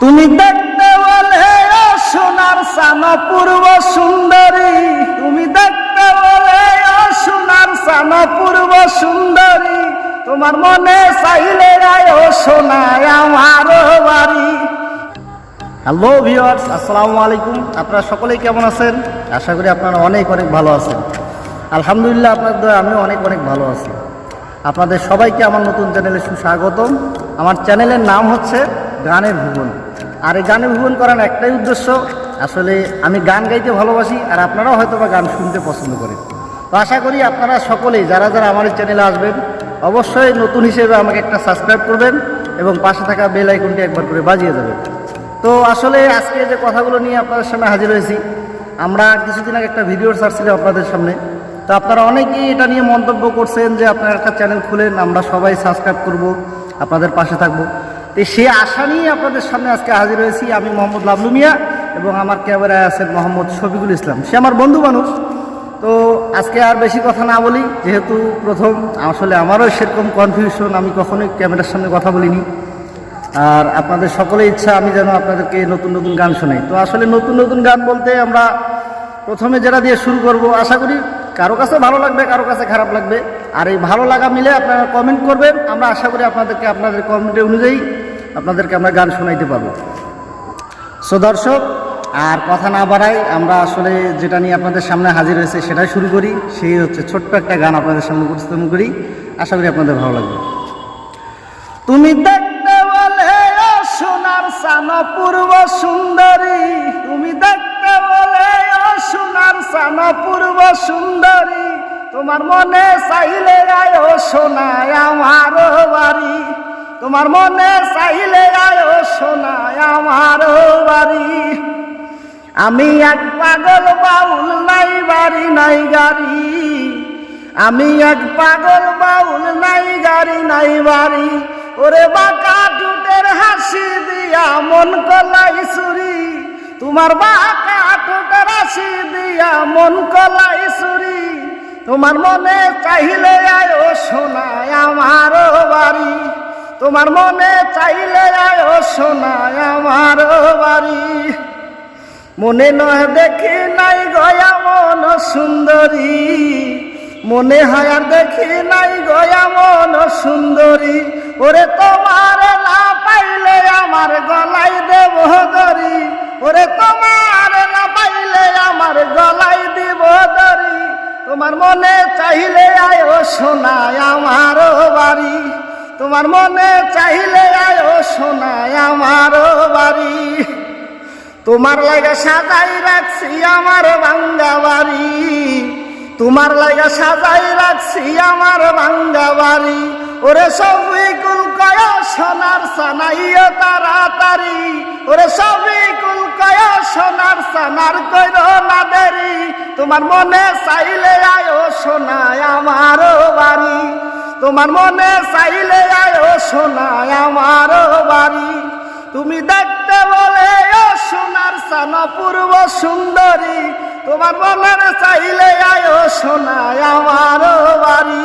তুমি দেখতে বলে সোনার সান পূর্ব সুন্দরী। তুমি দেখতে বলে সোনার সান পূর্ব সুন্দরী। তোমার মনে চাইলে ও সোনায় আমার বাড়ি। হ্যালো ভিওয়ার্স আসসালামু আলাইকুম। আপনারা সকলেই কেমন আছেন? আশা করি আপনারা অনেক অনেক ভালো আছেন। আলহামদুলিল্লাহ, আপনাদের আমি অনেক অনেক ভালো আছি। আপনাদের সবাইকে আমার নতুন চ্যানেলে সুস্বাগতম। আমার চ্যানেলের নাম হচ্ছে গানের ভুবন। আর এই গানের ভুবন করার একটাই উদ্দেশ্য, আসলে আমি গান গাইতে ভালোবাসি আর আপনারাও হয়তো বা গান শুনতে পছন্দ করেন। তো আশা করি আপনারা সকলেই, যারা যারা আমার চ্যানেলে আসবেন, অবশ্যই নতুন হিসেবে আমাকে একটা সাবস্ক্রাইব করবেন এবং পাশে থাকা বেল আইকনটি একবার করে বাজিয়ে যাবেন তো আসলে আজকে যে কথাগুলো নিয়ে আপনাদের সামনে হাজির হয়েছি, আমরা কিছুদিন আগে একটা ভিডিও ছাড়ছিলাম আপনাদের সামনে। তো আপনারা অনেকেই এটা নিয়ে মন্তব্য করছেন যে আপনারা একটা চ্যানেল খুলেন, আমরা সবাই সাবস্ক্রাইব করব, আপনাদের পাশে থাকব। তো সে আশা নিয়ে আপনাদের সামনে আজকে হাজির হয়েছি। আমি মোহাম্মদ লাবলু মিয়া এবং আমার ক্যামেরায় আছেন মোহাম্মদ শফিকুল ইসলাম। সে আমার বন্ধু মানুষ। তো আজকে আর বেশি কথা না বলি, যেহেতু প্রথম, আসলে আমারও সেরকম কনফিউশন আমি কখনোই ক্যামেরার সামনে কথা বলিনি। আর আপনাদের সকলের ইচ্ছা, আমি যেন আপনাদেরকে নতুন নতুন গান শোনাই। তো আসলে নতুন নতুন গান বলতে আমরা প্রথমে যেটা দিয়ে শুরু করব, আশা করি কারও কাছে ভালো লাগবে, কারও কাছে খারাপ লাগবে। আর এই ভালো লাগা মিলে আপনারা কমেন্ট করবেন। আমরা আশা করি আপনাদেরকে, আপনাদের কমেন্টের অনুযায়ী আপনাদেরকে আমরা গান শোনাইতে পারব। সো দর্শক, আর কথা না বাড়াই আমরা আসলে যেটা নিয়ে আপনাদের সামনে হাজির হয়েছে সেটাই শুরু করি। সেই হচ্ছে ছোট্ট একটা গান আপনাদের সামনে উপস্থাপন করি। আশা করি আপনাদের ভালো লাগবে। তুমি দেখতে বলে সোনার সান পূর্ব সুন্দরী। তুমি দেখতে বলে সোনার সান পূর্ব সুন্দরী। তোমার মনে চাইলে আয় সোনায় আমার তোমার মনে চাইলে আয় ও সোনায় আমার বাড়ি। আমি এক পাগল বাউল নাই, বাড়ি নাই, গাড়ি। আমি এক পাগল বাউল নাই, গাড়ি নাই, বাড়ি। ওরে বাঁকা টুটের হাসি দিয়া মন কলাই সুরি তোমার বাঁকা টুটের হাসি দিয়া মন কলাই সুরি তোমার মনে চাইলে তোমার মনে চাইলে আয় সোনায় আমার বাড়ি। মনে নয় দেখি নাই গয়া মন সুন্দরী। মনে হয় আর দেখি নাই গয়া মন সুন্দরী। ওরে তোমার না পাইলে আমার গলাই দেব দরি ওরে তোমার না পাইলে আমার গলাই দিব দরি তোমার মনে চাইলে আয় সোনায় আমার বাড়ি। তোমার মনে চাইলে আয় ও সোনায় আমার বাড়ি। তোমার লাগা সাজাই রাখছি আমার বাঙ্গা বাড়ি। তোমার লাগা সাজাই রাখছি আমার বাঙ্গা বাড়ি। ওরে সবই কুল কয় সোনার সানাইও তাড়াতাড়ি। ওরে সবই কুল কয় সোনার সানার কইর না দেরি। তোমার মনে চাইলে আয় সোনায় আমার বাড়ি। তোমার মনে চাইলে আয়ো শোনায় আমার বাড়ি। তুমি দেখতে বলে, ও সোনার সান পূর্ব সুন্দরী। তোমার মনের চাইলে আয়ো শোনায় আমার বাড়ি।